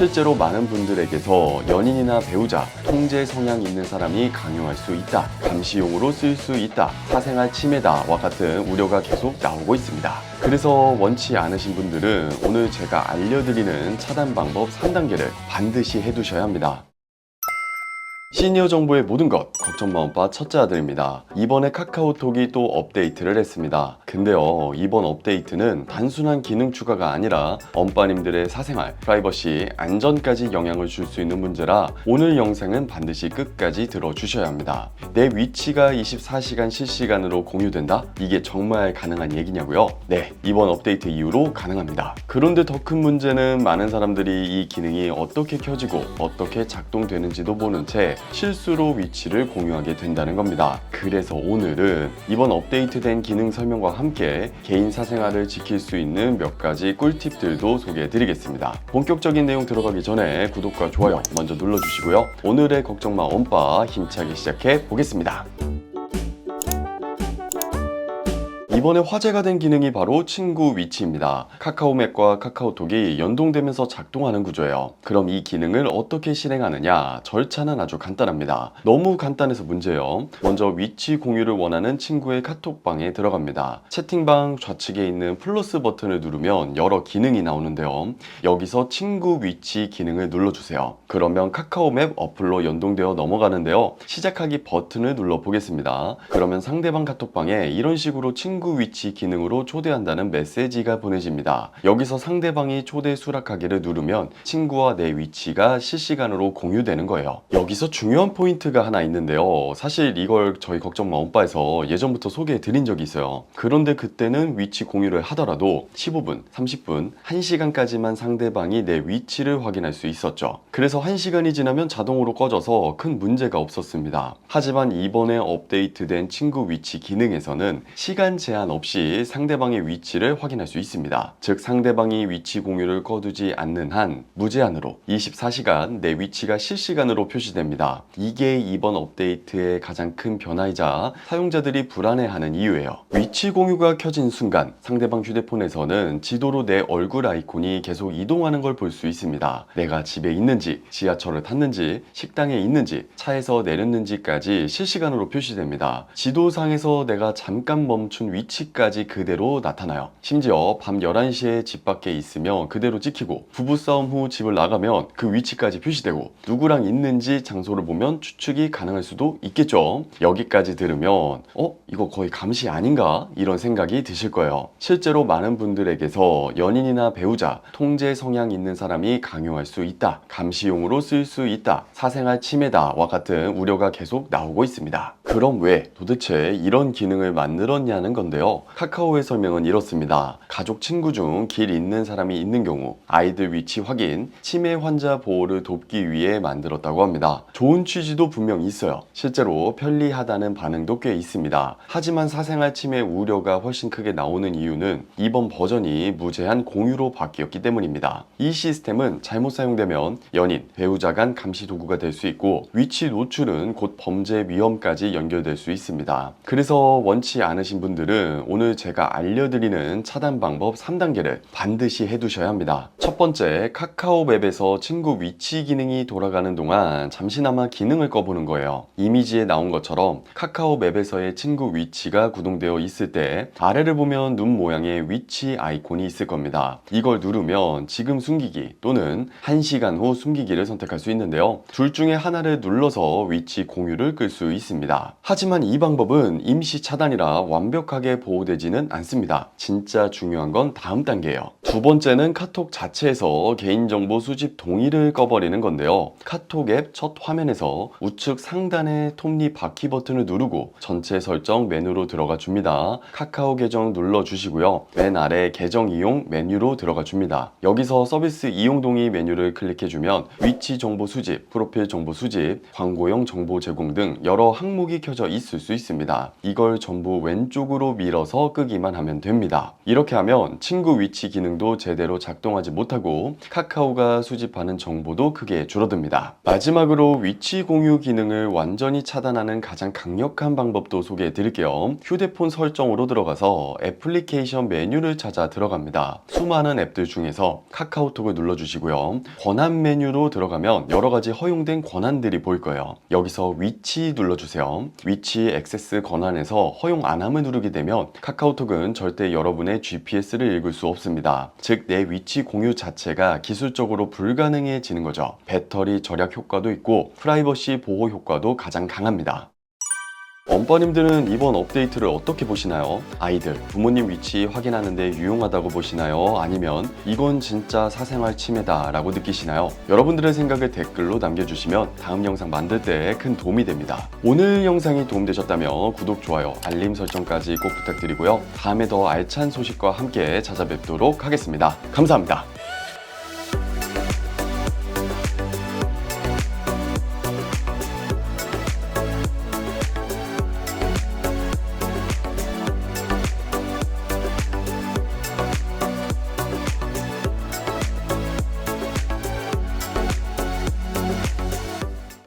실제로 많은 분들에게서 연인이나 배우자, 통제 성향 있는 사람이 강요할 수 있다, 감시용으로 쓸수 있다, 사생활 침해다와 같은 우려가 계속 나오고 있습니다. 그래서 원치 않으신 분들은 오늘 제가 알려드리는 차단 방법 3단계를 반드시 해두셔야 합니다. 시니어 정보의 모든 것 걱정 마음바 첫째 아들입니다. 이번에 카카오톡이 또 업데이트를 했습니다. 근데요 이번 업데이트는 단순한 기능 추가가 아니라 엄빠님들의 사생활, 프라이버시, 안전까지 영향을 줄 수 있는 문제라 오늘 영상은 반드시 끝까지 들어주셔야 합니다. 내 위치가 24시간 실시간으로 공유된다? 이게 정말 가능한 얘기냐고요? 네 이번 업데이트 이후로 가능합니다. 그런데 더 큰 문제는 많은 사람들이 이 기능이 어떻게 켜지고 어떻게 작동되는지도 모른 채 실수로 위치를 공유하게 된다는 겁니다. 그래서 오늘은 이번 업데이트된 기능 설명과 함께 개인 사생활을 지킬 수 있는 몇 가지 꿀팁들도 소개해 드리겠습니다. 본격적인 내용 들어가기 전에 구독과 좋아요 먼저 눌러주시고요. 오늘의 걱정마 원바 힘차게 시작해 보겠습니다. 이번에 화제가 된 기능이 바로 친구 위치입니다. 카카오맵과 카카오톡이 연동되면서 작동하는 구조예요. 그럼 이 기능을 어떻게 실행하느냐? 절차는 아주 간단합니다. 너무 간단해서 문제예요. 먼저 위치 공유를 원하는 친구의 카톡방에 들어갑니다. 채팅방 좌측에 있는 플러스 버튼을 누르면 여러 기능이 나오는데요. 여기서 친구 위치 기능을 눌러주세요. 그러면 카카오맵 어플로 연동되어 넘어가는데요. 시작하기 버튼을 눌러 보겠습니다. 그러면 상대방 카톡방에 이런 식으로 친구 위치 기능으로 초대한다는 메시지가 보내집니다. 여기서 상대방이 초대 수락하기를 누르면 친구와 내 위치가 실시간으로 공유되는 거예요. 여기서 중요한 포인트가 하나 있는데요. 사실 이걸 저희 걱정마 엄빠에서 예전부터 소개해 드린 적이 있어요. 그런데 그때는 위치 공유를 하더라도 15분, 30분, 1시간까지만 상대방이 내 위치를 확인할 수 있었죠. 그래서 1시간이 지나면 자동으로 꺼져서 큰 문제가 없었습니다. 하지만 이번에 업데이트된 친구 위치 기능에서는 시간 제한 없이 상대방의 위치를 확인할 수 있습니다. 즉 상대방이 위치 공유를 꺼두지 않는 한 무제한으로 24시간 내 위치가 실시간으로 표시됩니다. 이게 이번 업데이트의 가장 큰 변화이자 사용자들이 불안해하는 이유예요. 위치 공유가 켜진 순간 상대방 휴대폰에서는 지도로 내 얼굴 아이콘이 계속 이동하는 걸 볼 수 있습니다. 내가 집에 있는지, 지하철을 탔는지, 식당에 있는지, 차에서 내렸는지까지 실시간으로 표시됩니다. 지도상에서 내가 잠깐 멈춘 위 치까지 그대로 나타나요. 심지어 밤 11시에 집 밖에 있으면 그대로 찍히고 부부싸움 후 집을 나가면 그 위치까지 표시되고 누구랑 있는지 장소를 보면 추측이 가능할 수도 있겠죠. 여기까지 들으면 어? 이거 거의 감시 아닌가? 이런 생각이 드실 거예요. 실제로 많은 분들에게서 연인이나 배우자, 통제 성향 있는 사람이 강요할 수 있다. 감시용으로 쓸 수 있다. 사생활 침해다와 같은 우려가 계속 나오고 있습니다. 그럼 왜 도대체 이런 기능을 만들었냐는 건데 요. 카카오의 설명은 이렇습니다. 가족 친구 중길 잃는 사람이 있는 경우 아이들 위치 확인, 치매 환자 보호를 돕기 위해 만들었다고 합니다. 좋은 취지도 분명 있어요. 실제로 편리하다는 반응도 꽤 있습니다. 하지만 사생활 침해 우려가 훨씬 크게 나오는 이유는 이번 버전이 무제한 공유로 바뀌었기 때문입니다. 이 시스템은 잘못 사용되면 연인, 배우자 간 감시 도구가 될 수 있고 위치 노출은 곧 범죄 위험까지 연결될 수 있습니다. 그래서 원치 않으신 분들은 오늘 제가 알려드리는 차단 방법 3단계를 반드시 해두셔야 합니다. 첫 번째, 카카오 맵에서 친구 위치 기능이 돌아가는 동안 잠시나마 기능을 꺼보는 거예요. 이미지에 나온 것처럼 카카오 맵에서의 친구 위치가 구동되어 있을 때 아래를 보면 눈 모양의 위치 아이콘이 있을 겁니다. 이걸 누르면 지금 숨기기 또는 1시간 후 숨기기를 선택할 수 있는데요. 둘 중에 하나를 눌러서 위치 공유를 끌 수 있습니다. 하지만 이 방법은 임시 차단이라 완벽하게 보호되지는 않습니다. 진짜 중요한 건 다음 단계예요. 두 번째는 카톡 자체에서 개인정보 수집 동의를 꺼버리는 건데요. 카톡 앱 첫 화면에서 우측 상단의 톱니 바퀴 버튼을 누르고 전체 설정 메뉴로 들어가 줍니다. 카카오 계정 눌러 주시고요. 맨 아래 계정 이용 메뉴로 들어가 줍니다. 여기서 서비스 이용 동의 메뉴를 클릭해 주면 위치 정보 수집, 프로필 정보 수집, 광고용 정보 제공 등 여러 항목이 켜져 있을 수 있습니다. 이걸 전부 왼쪽으로 밀어서 끄기만 하면 됩니다. 이렇게 하면 친구 위치 기능도 제대로 작동하지 못하고 카카오가 수집하는 정보도 크게 줄어듭니다. 마지막으로 위치 공유 기능을 완전히 차단하는 가장 강력한 방법도 소개해 드릴게요. 휴대폰 설정으로 들어가서 애플리케이션 메뉴를 찾아 들어갑니다. 수많은 앱들 중에서 카카오톡을 눌러주시고요. 권한 메뉴로 들어가면 여러 가지 허용된 권한들이 보일 거예요. 여기서 위치 눌러주세요. 위치 액세스 권한에서 허용 안함을 누르게 되면 카카오톡은 절대 여러분의 GPS를 읽을 수 없습니다. 즉, 내 위치 공유 자체가 기술적으로 불가능해지는 거죠. 배터리 절약 효과도 있고 프라이버시 보호 효과도 가장 강합니다. 엄빠님들은 이번 업데이트를 어떻게 보시나요? 아이들, 부모님 위치 확인하는데 유용하다고 보시나요? 아니면 이건 진짜 사생활 침해다 라고 느끼시나요? 여러분들의 생각을 댓글로 남겨주시면 다음 영상 만들 때 큰 도움이 됩니다. 오늘 영상이 도움되셨다면 구독, 좋아요, 알림 설정까지 꼭 부탁드리고요. 다음에 더 알찬 소식과 함께 찾아뵙도록 하겠습니다. 감사합니다.